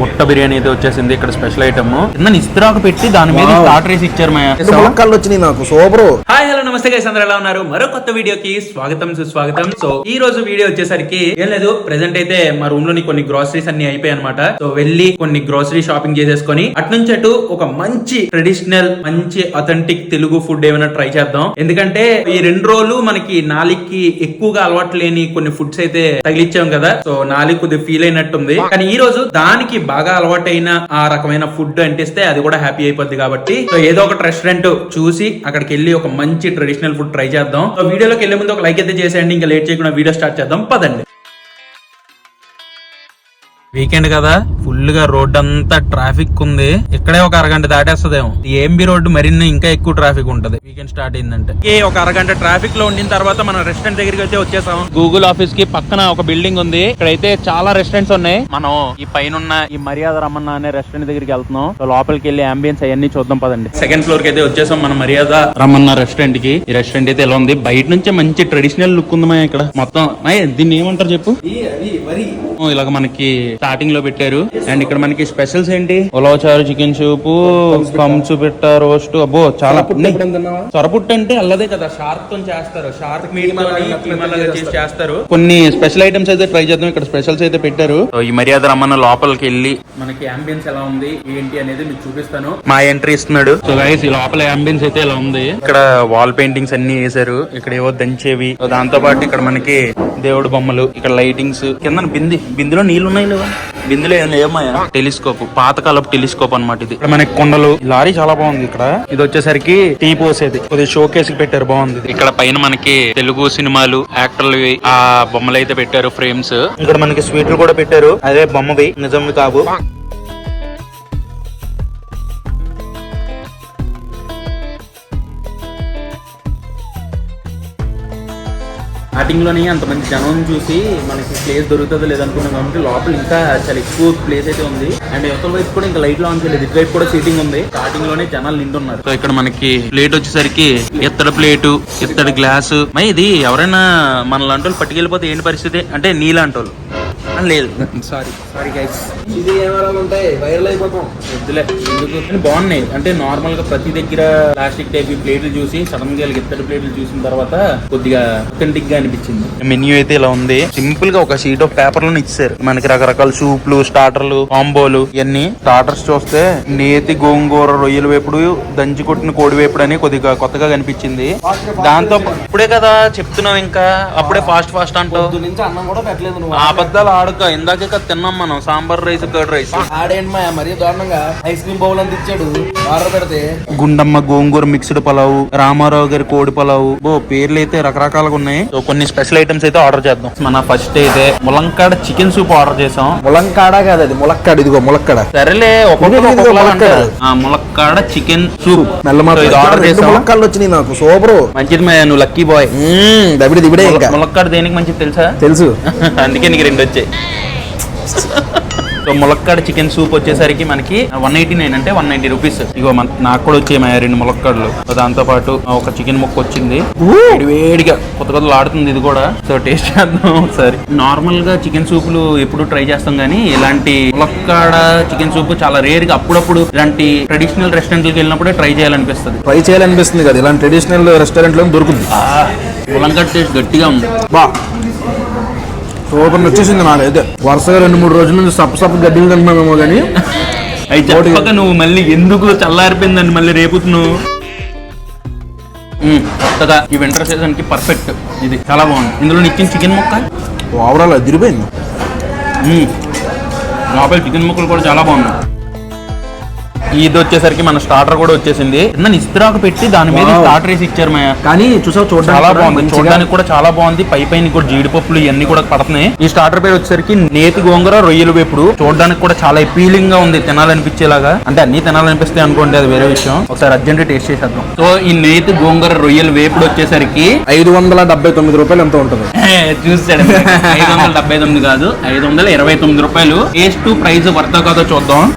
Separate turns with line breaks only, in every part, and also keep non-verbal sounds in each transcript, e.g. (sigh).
ముట్ట బిర్యానీ అయితే వచ్చేసింది ఇక్కడ స్పెషల్ ఐటమ్. కింద ఇస్త్రాకు పెట్టి దాని మీద స్టార్టర్ వేసి ఇచ్చారు మా
ములక్కాళ్ళు వచ్చినాయి నాకు సూపరు.
హాయ్ హలో నమస్తే గైస్ అందరూ ఎలా ఉన్నారు? మరో కొత్త వీడియోకి స్వాగతం సుస్వాగతం. సో ఈ రోజు వీడియో వచ్చేసరికి ఏం లేదు ప్రెసెంట్ అయితే మా రూమ్లోని కొన్ని గ్రోసరీస్ అన్ని అయిపోయాయి అనమాట సో వెళ్ళి కొన్ని గ్రోసరీ షాపింగ్ చేసేసుకొని అట్నుంచి అటు ఒక మంచి ట్రెడిషనల్ మంచి అథెంటిక్ తెలుగు ఫుడ్ ఏమైనా ట్రై చేద్దాం. ఎందుకంటే ఈ రెండు రోజులు మనకి నాలికి ఎక్కువగా అలవాటు లేని కొన్ని ఫుడ్స్ అయితే తగిలిచ్చాం కదా. సో నాలికి కొద్దిగా ఫీల్ అయినట్టుంది. కానీ ఈ రోజు దానికి బాగా అలవాటైన ఆ రకమైన ఫుడ్ అంటిస్తే అది కూడా హ్యాపీ అయిపోద్ది కాబట్టి. సో ఏదో ఒక రెస్టారెంట్ చూసి అక్కడికి వెళ్ళి ఒక మంచి ట్రెడిషనల్ ఫుడ్ ట్రై చేద్దాం. సో వీడియోలోకి వెళ్ళే ముందు ఒక లైక్ అయితే చేసేయండి. ఇంకా లేట్ చేయకుండా వీడియో స్టార్ట్ చేద్దాం. పదండి. వీకెండ్ కదా ఫుల్గా రోడ్ అంతా ట్రాఫిక్ ఉంది. ఇక్కడే ఒక అరగంట దాటేస్తుందేమో. ఈ ఎంబీ రోడ్డు మరిన్ని ఇంకా ఎక్కువ ట్రాఫిక్ ఉంటది. వీకెండ్ స్టార్ట్ అయిందంటే. ఈ ఒక అరగంట ట్రాఫిక్లో ఉండిన తర్వాత మనం రెస్టారెంట్ దగ్గరికి అయితే వచ్చేసాం. గూగుల్ ఆఫీస్కి పక్కన ఒక బిల్డింగ్ ఉంది. ఇక్కడైతే చాలా రెస్టారెంట్స్ ఉన్నాయి. మనం ఈ పైన ఉన్న ఈ మర్యాద రమణ అనే రెస్టారెంట్ దగ్గరికి వెళ్తున్నాం. లోపలికి వెళ్ళి అంబియన్స్ అవన్నీ చూద్దాం పదండి. సెకండ్ ఫ్లోర్కి అయితే వచ్చేసాం మన మర్యాద రమణ రెస్టారెంట్కి. ఈ రెస్టారెంట్ అయితే ఎలా ఉంది? బయట నుంచే మంచి ట్రెడిషనల్ లుక్ ఉంది మా ఇక్కడ. మొత్తం దీన్ని ఏమంటారు చెప్పు? ఇలాగ మనకి స్టార్టింగ్లో పెట్టారు. అండ్ ఇక్కడ మనకి స్పెషల్స్ ఏంటి? ఉలవచారు చికెన్ సూప్ కంచు పెట్ట రోస్ట్ అబ్బో చాలా. సొరపుట్టు అంటే అల్లదే కదా షార్క్తో చేస్తారు. షార్క్ మీట్ చేసి చేస్తారు. కొన్ని స్పెషల్ ఐటమ్స్ అయితే ట్రై చేద్దాం. ఇక్కడ స్పెషల్స్ అయితే పెట్టారు. సో ఈ మర్యాద రమ్మన్న లోపలికి వెళ్ళి. మనకి అంబియన్స్ ఎలా ఉంది? ఏంటి అనేది మీకు చూపిస్తాను. మా ఎంట్రీ ఇస్తున్నాడు. సో గైస్ ఈ లోపల అంబియన్స్ అయితే ఇలా ఉంది. ఇక్కడ వాల్ పెయింటింగ్స్ అన్ని వేసారు ఇక్కడ ఏవో దంచేవి. దాంతో పాటు ఇక్కడ మనకి దేవుడు బొమ్మలు ఇక్కడ లైటింగ్స్ కింద బింది బిందులో నీళ్ళు ఉన్నాయి లేవా? బిందులో ఏం లేవమాయా టెలిస్కోప్ పాతకాలపు టెలిస్కోప్ అన్నమాట ఇది. మనకి కొండలు లారీ చాలా బాగుంది ఇక్కడ. ఇది వచ్చేసరికి టీ పోసేది. కొద్దిగా షో కేసు పెట్టారు బాగుంది. ఇక్కడ పైన మనకి తెలుగు సినిమాలు యాక్టర్లు ఆ బొమ్మలు అయితే పెట్టారు ఫ్రేమ్స్. ఇక్కడ మనకి స్వీట్లు కూడా పెట్టారు. అదే బొమ్మవి నిజంవి కావు. స్టార్టింగ్లోనే లోనే అంత జనం చూసి మనకి ప్లేస్ దొరుకుతుందో లేదనుకున్నాం కాబట్టి లోపల ఇంకా చాలా ఎక్కువ ప్లేస్ అయితే ఉంది. అండ్ యువతల వైపు కూడా ఇంకా లైట్ లాంచ్ చేయలేదు. ఇటువైపు కూడా సీటింగ్ ఉంది. స్టార్టింగ్లోనే జనాలు నిండున్నారు. సో ఇక్కడ మనకి ప్లేట్ వచ్చేసరికి ఇత్తడి ప్లేటు ఇత్తడి గ్లాసు. మరి ఇది ఎవరైనా మన లాంటి వాళ్ళు పట్టుకెళ్ళిపోతే ఏంటి పరిస్థితి? అంటే నీ లాంటి వాళ్ళు ఆ, లేదు. సారీ సారీ గైస్
ఇది ఏమైనా ఉంటాయి వైరల్ అయిపోతాం.
వద్దులే. ఎందుకు? బాగున్నాయి. అంటే నార్మల్గా ప్రతి దగ్గర ప్లాస్టిక్ టైప్ ప్లేట్లు చూసి సడన్గా ఇత్తడి ప్లేట్లు చూసిన తర్వాత కొద్దిగా అథెంటిక్గా అనిపించింది. మెన్యూ అయితే ఇలా ఉంది. సింపుల్గా ఒక షీట్ ఆఫ్ పేపర్లో ఇచ్చారు మనకి రకరకాల సూప్లు స్టార్టర్లు కాంబోలు ఇవన్నీ. స్టార్టర్స్ చూస్తే నేతి గోంగూర రొయ్యల వేపుడు దంచి కొట్టిన కోడి వేపుడు అని కొద్దిగా కొత్తగా కనిపించింది. దాంతో ఇప్పుడే కదా చెప్తున్నాం ఇంకా. అప్పుడే ఫాస్ట్ ఫాస్ట్ అంటావు.
పొద్దు నుంచి
ఆడక ఇందాకే తిన్నాం మనం సాంబార్ రైస్ కర్డ్ రైస్.
ఆడేంటి మా మరీ దారుణంగా ఐస్ క్రీమ్ బౌల్ అంత ఇచ్చాడు. ఆర్డర్ పెడితే.
గుండమ్మ గోంగూర మిక్స్డ్ పలావ్ రామారావు గారి కోడి పలావ్. బో పేర్లు అయితే రకరకాలుగా ఉన్నాయి. సో కొన్ని స్పెషల్ ఐటమ్స్ అయితే ఆర్డర్ చేద్దాం. మన ఫస్ట్ అయితే ములంకాడ చికెన్ సూప్ ఆర్డర్ చేసాం
ములంకాడ కాదు అది ములక్కాడ. ఇదిగో ములక్కాడ.
సరేలే
ములక్కాడ.
అంటారు. ఆ ములక్కాడ చికెన్ సూప్ ఇది ఆర్డర్ చేసాం
ములక్కాళ్ళు వచ్చినాయి నాకు సూపరు.
మంచిది మే, నువ్వు లక్కీ బాయ్
దబిడి దిబిడే ఇంకా.
ములక్కాడ దేనికి మంచిది తెలుసా?
తెలుసు. (laughs)
అందుకే నీకు రెండు వచ్చాయి. సో ములక్కాడ చికెన్ సూప్ వచ్చేసరికి మనకి వన్ ఎయిటీ నైన్ అంటే వన్ నైన్టీ రూపీస్ ఇగో మన నాకు కూడా వచ్చాయి రెండు ములక్కాడలు. దాంతో పాటు ఒక చికెన్ ముక్క వచ్చింది. వేడి వేడిగా కొత్త కొత్తలు ఆడుతుంది ఇది కూడా. సో టేస్ట్ చేద్దాం ఒకసారి. నార్మల్గా చికెన్ సూపులు ఎప్పుడు ట్రై చేస్తాం కానీ ఇలాంటి ములక్కాడ చికెన్ సూప్ చాలా రేర్గా అప్పుడప్పుడు ఇలాంటి ట్రెడిషనల్ రెస్టారెంట్లకు వెళ్ళినప్పుడే ట్రై చేయాలనిపిస్తుంది.
ట్రై చేయాలనిపిస్తుంది కదా. ఇలాంటి ట్రెడిషనల్ రెస్టారెంట్లో దొరుకుతుంది.
ఆ, ములంకాడ టేస్ట్ గట్టిగా ఉంది.
బా. సూపర్ వచ్చేసింది నాకైతే వరుసగా రెండు మూడు రోజుల నుంచి సప్ప సప్ప గడ్డలు తింటున్నామేమో కానీ.
అయి చెప్పక నువ్వు మళ్ళీ ఎందుకు చల్లారిపోయిందని మళ్ళీ రేపుతున్నావు. కొత్తగా ఈ వింటర్ సీజన్కి పర్ఫెక్ట్ ఇది చాలా బాగుంది. ఇందులో ఇచ్చిన చికెన్ ముక్క?
ఓవరాల్ అదిరిపోయింది.
లోపల చికెన్ ముక్కలు కూడా చాలా బాగున్నాయి. ఇది వచ్చేసరికి మన స్టార్టర్ కూడా వచ్చేసింది. ఇస్త్రాకు పెట్టి దాని మీద. స్టార్టర్ వేసి ఇచ్చారు మా
కానీ చూసావు చూడడానికి
చాలా బాగుంది. చూడడానికి కూడా చాలా బాగుంది. పై పైన కూడా జీడిపప్పులు ఇవన్నీ కూడా పడుతున్నాయి. ఈ స్టార్టర్ పేరు వచ్చేసరికి నేతి గోంగూర రొయ్యలు వేపుడు. చూడడానికి కూడా చాలా అపీలింగ్గా ఉంది. తినాలనిపించేలాగా. అంటే అన్ని తినాలనిపిస్తాయి అనుకోండి అది వేరే విషయం. ఒకసారి అర్జెంట్ టేస్ట్ చేసేద్దాం. సో ఈ నేతి గోంగూర రొయ్యలు వేపుడు వచ్చేసరికి
ఐదు వందల డెబ్బై తొమ్మిది రూపాయలు ఎంత ఉంటుంది. (laughs)
చూసాడు. ఐదు వందల డెబ్బై తొమ్మిది కాదు. ఐదు వందల ఇరవై తొమ్మిది రూపాయలు. టేస్ట్ ప్రైస్ వర్త కాదో చూద్దాం.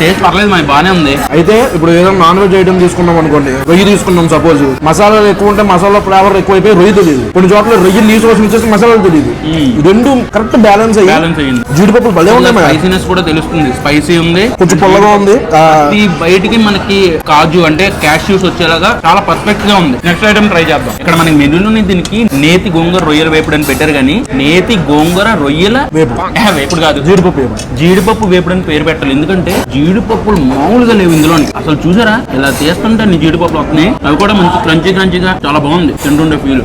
టేస్ట్ పర్లేదు మరి బానే ఉంది.
అయితే ఇప్పుడు ఏదైనా నాన్ వెజ్ ఐటమ్ తీసుకున్నాం అనుకోండి రొయ్యి తీసుకున్నాం సపోజ్ మసాలాలు ఎక్కువ ఉంటే మసాలా ఫ్లేవర్ ఎక్కువ అయిపోయి రొయ్యి తెలియదు కొన్ని చోట్ల రొయ్యి నీసు కోసం ఇచ్చేసి మసాలాలు తెలియదు రెండు కరెక్ట్ బ్యాలెన్స్ అయ్యి
బ్యాలెన్స్ అయ్యింది.
జీడిపప్పులు భలే ఉన్నాయి.
స్పైసీనెస్ కూడా తెలుస్తుంది. స్పైసీ ఉంది.
కొంచెం పుల్లగా ఉంది.
ఈ బయటికి మనకి కాజు అంటే క్యాష్యూస్ వచ్చేలాగా చాలా పర్ఫెక్ట్గా ఉంది. నెక్స్ట్ ఐటమ్ ట్రై చేద్దాం. ఇక్కడ మనకి మెనూలోని దీనికి నేతి గోంగూర రొయ్యల వేపుడు అని పెట్టారు కానీ నేతి గోంగూర రొయ్యల
వేపుడు.
వేపుడు కాదు.
జీడిపప్పు ఏమో.
జీడిపప్పు వేపుడు అని పేరు పెట్టాలి ఎందుకంటే జీడిపప్పులు మామూలుగా లేవు ఇందులో అసలు చూసారా? ఇలా తీస్తుంటే నీ జీడిపప్పులు వస్తున్నాయి. అవి కూడా మంచి క్రంచీ క్రంచీగా చాలా బాగుంది. తింటుండే ఫీల్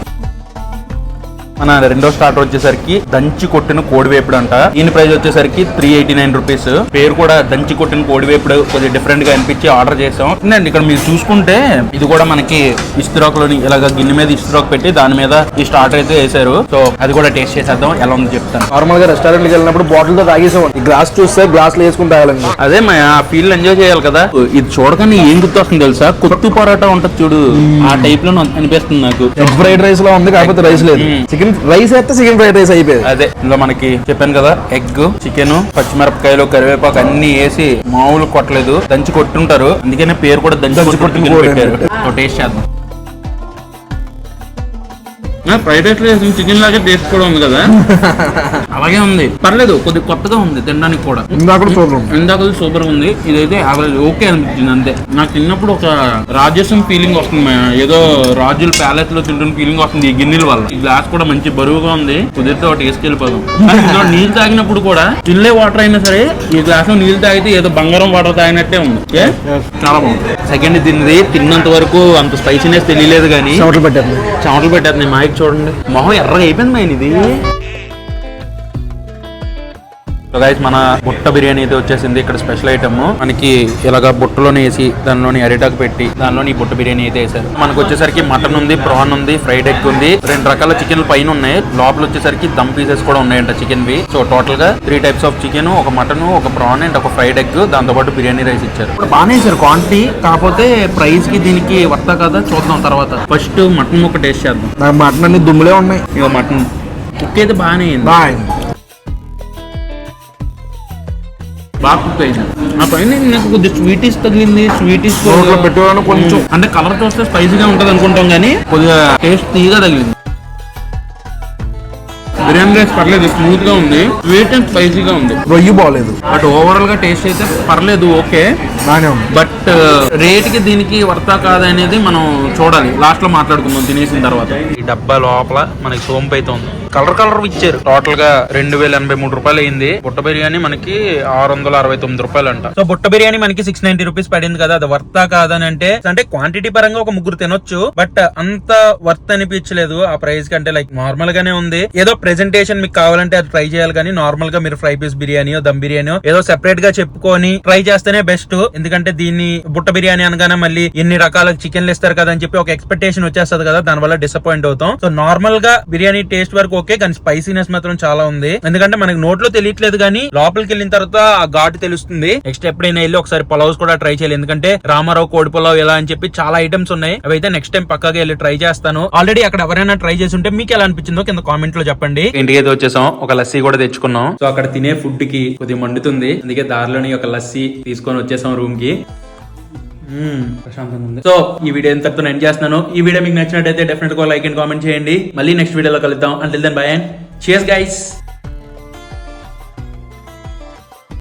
మన రెండో స్టార్టర్ వచ్చేసరికి దంచి కొట్టిన కోడి వేపుడు అంట దీని ప్రైస్ వచ్చేసరికి త్రీ ఎయిటీ నైన్ రూపీస్ పేరు కూడా దంచి కొట్టిన కోడి వేపుడు కొద్దిగా డిఫరెంట్గా అనిపించి ఆర్డర్ చేసాం. అండి ఇక్కడ మీరు చూసుకుంటే ఇది కూడా మనకి ఇస్త్రాక్లోని ఇలాగ గిన్నె మీద ఇస్త్రాక్ పెట్టి దాని మీద ఈ స్టార్టర్ అయితే వేసారు సో అది కూడా టేస్ట్ చేసేద్దాం ఎలా ఉందో చెప్తాను.
నార్మల్గా రెస్టారెంట్కి వెళ్ళినప్పుడు బాటిల్తో తాగేసాం గ్లాస్ చూస్తే గ్లాస్లో వేసుకుని తాగాలండి.
అదే మా ఆ ఫీల్ ఎంజాయ్ చేయాలి కదా. ఇది చూడగానే ఏం గుర్తొస్తుంది తెలుసా? కొత్తు పరోటా ఉంటది చూడు. ఆ టైప్లో అనిపిస్తుంది నాకు.
ఫ్రైడ్ రైస్లో ఉంది కాకపోతే రైస్ లేదు.
మ్మ్.
చికెన్ రైస్ అయితే చికెన్ ఫ్రైడ్ రైస్ అయిపోయింది.
అదే ఇందులో మనకి చెప్పాను కదా ఎగ్ చికెన్ పచ్చిమిరపకాయలు కరివేపాకు అన్ని వేసి మామూలు కొట్టలేదు దంచి కొట్టుంటారు. అందుకనే పేరు కూడా దంచి సో టేస్ట్ చేద్దాం. ఫ్రైడ్ రైస్ చికెన్ లాగే టేస్ట్ కూడా ఉంది కదా. (laughs) అలాగే ఉంది. పర్లేదు కొద్దిగా కొత్తగా ఉంది తినడానికి కూడా.
ఇందాక సూపర్ ఉంది.
ఇందాక సూపర్ ఉంది. ఇదైతే యావరేజ్ ఓకే అనిపించింది అంతే. నాకు తిన్నప్పుడు ఒక రాజస్వం ఫీలింగ్ వస్తుంది. ఏదో రాజుల ప్యాలెస్లో తింటున్న ఫీలింగ్ వస్తుంది ఈ గిన్నెల వల్ల. ఈ గ్లాస్ కూడా మంచి బరువుగా ఉంది. కుదిరితే వేసుకెళ్ళిపోదాం నీళ్ళు తాగినప్పుడు కూడా చిల్లే వాటర్ అయినా సరే ఈ గ్లాస్లో నీళ్ళు తాగితే ఏదో బంగారం వాటర్ తాగినట్టే ఉంది? చాలా బాగుంది. సెకండ్ తిన్నది తిన్నంత వరకు అంత స్పైసీనెస్ తెలియలేదు కానీ
చెమటలు పెట్టారు
చెమటలు పెట్టేది. మాయకి చూడండి. మొహం ఎర్రగా అయిపోయింది మా ఇది సో గైస్ మన బుట్ట బిర్యానీ అయితే వచ్చేసింది ఇక్కడ స్పెషల్ ఐటమ్. మనకి ఇలాగ బుట్టలోనే వేసి దానిలోని అరిటాకు పెట్టి దానిలోని బుట్ట బిర్యానీ అయితే వేసారు మనకు వచ్చేసరికి మటన్ ఉంది ప్రాన్ ఉంది ఫ్రైడ్ ఎగ్ ఉంది. రెండు రకాల చికెన్ పైన ఉన్నాయి. లోపల వచ్చేసరికి దమ్ పీసెస్ కూడా ఉన్నాయంట చికెన్ వి సో టోటల్గా త్రీ టైప్స్ ఆఫ్ చికెన్ ఒక మటన్ ఒక ప్రాన్ అండ్ ఒక ఫ్రైడ్ ఎగ్. దాంతో పాటు బిర్యానీ రైస్ ఇచ్చారు. ఇప్పుడు బాగానే ఇచ్చారు క్వాంటిటీ కాకపోతే ప్రైస్కి దీనికి వర్త కదా? చూద్దాం తర్వాత. ఫస్ట్ మటన్ ఒక టేస్ట్ చేద్దాం.
మటన్ అన్ని దుమ్ములే ఉన్నాయి.
ఇక మటన్. కుక్ అయితే బాగానే అయింది.
బాయ్
బాగా కుక్ అయింది ఆ పైన నాకు కొద్దిగా స్వీటీస్ తగిలింది స్వీటీస్
పెట్టేవాను కొంచెం.
అంటే కలర్ చూస్తే స్పైసీగా ఉంటది అనుకుంటాం కానీ కొద్దిగా టేస్ట్ తీగా తగిలింది. బిర్యానీ రైస్ పర్లేదు స్మూత్గా ఉంది. స్వీట్ అండ్ స్పైసీగా ఉంది.
రొయ్యి బాగలేదు.
బట్ ఓవరాల్గా టేస్ట్ అయితే పర్లేదు ఓకే
బాగానే ఉంది.
బట్ రేట్కి దీనికి వర్తా కాదా అనేది మనం చూడాలి. లాస్ట్లో మాట్లాడుకుందాం తినేసిన తర్వాత. ఈ డబ్బా లోపల మనకి సోంపు అయితే ఉంది. కలర్ కలర్ ఇచ్చారు. టోటల్గా రెండు వేల ఎనభై మూడు రూపాయలు అయింది. బుట్ట బిర్యానీ మనకి ఆరు వందల అరవై తొమ్మిది రూపాయలు అంట సో బుట్ట బిర్యానీ మనకి సిక్స్ నైన్టీ రూపీస్ పడింది కదా అది వర్తా కాదని అంటే అంటే క్వాంటిటీ పరంగా ఒక ముగ్గురు తినొచ్చు బట్ అంత వర్త్ అనిపించలేదు. ఆ ప్రైస్ కంటే లైక్ నార్మల్ గానే ఉంది. ఏదో ప్రెజెంటేషన్ మీకు కావాలంటే అది ట్రై చేయాలి కానీ నార్మల్గా మీరు ఫ్రై పీస్ బిర్యానీ దమ్ బిర్యానీ ఏదో సెపరేట్గా చెప్పుకొని ట్రై చేస్తేనే బెస్ట్ ఎందుకంటే దీన్ని బుట్ట బిర్యానీ అనగానే మళ్ళీ ఎన్ని రకాల చికెన్లు ఇస్తారు కదా అని చెప్పి ఒక ఎక్స్పెక్టేషన్ వచ్చేస్తుంది కదా దాని వల్ల డిసప్పాయింట్ అవుతాం. సో నార్మల్గా బిర్యానీ టేస్ట్ వరకు ఓకే కానీ స్పైసీనెస్ మాత్రం చాలా ఉంది. ఎందుకంటే మనకి నోట్లో తెలియట్లేదు కానీ లోపలికి వెళ్ళిన తర్వాత ఆ ఘాటు తెలుస్తుంది. నెక్స్ట్ ఎప్పుడైనా వెళ్ళి ఒకసారి పలావ్స్ కూడా ట్రై చేయాలి. ఎందుకంటే రామారావు కోడి పులావ్ ఎలా అని చెప్పి చాలా ఐటమ్స్ ఉన్నాయి. అవి అయితే నెక్స్ట్ టైం పక్కాగా వెళ్ళి ట్రై చేస్తాను. ఆల్రెడీ అక్కడ ఎవరైనా ట్రై చేసి ఉంటే మీకు ఎలా అనిపించిందో కింద కామెంట్లో చెప్పండి. ఇంటికి అయితే వచ్చేసాం. ఒక లస్సీ కూడా తెచ్చుకున్నాం. సో అక్కడ తినే ఫుడ్కి కొద్దిగా మండుతుంది. అందుకే దారిలోని ఒక లస్సీ తీసుకొని వచ్చేసాం రూమ్కి. ప్రశాంతంగా ఉంది. సో ఈ వీడియో ఎంతతో ఎండ్ చేస్తున్నాను. ఈ వీడియో మీకు నచ్చినట్టయితే డెఫినెట్గా లైక్ అండ్ కామెంట్ చేయండి. మళ్ళీ నెక్స్ట్ వీడియోలో కలుద్దాం. అంటిల్ దెన్ బై అండ్ చేస్ గైస్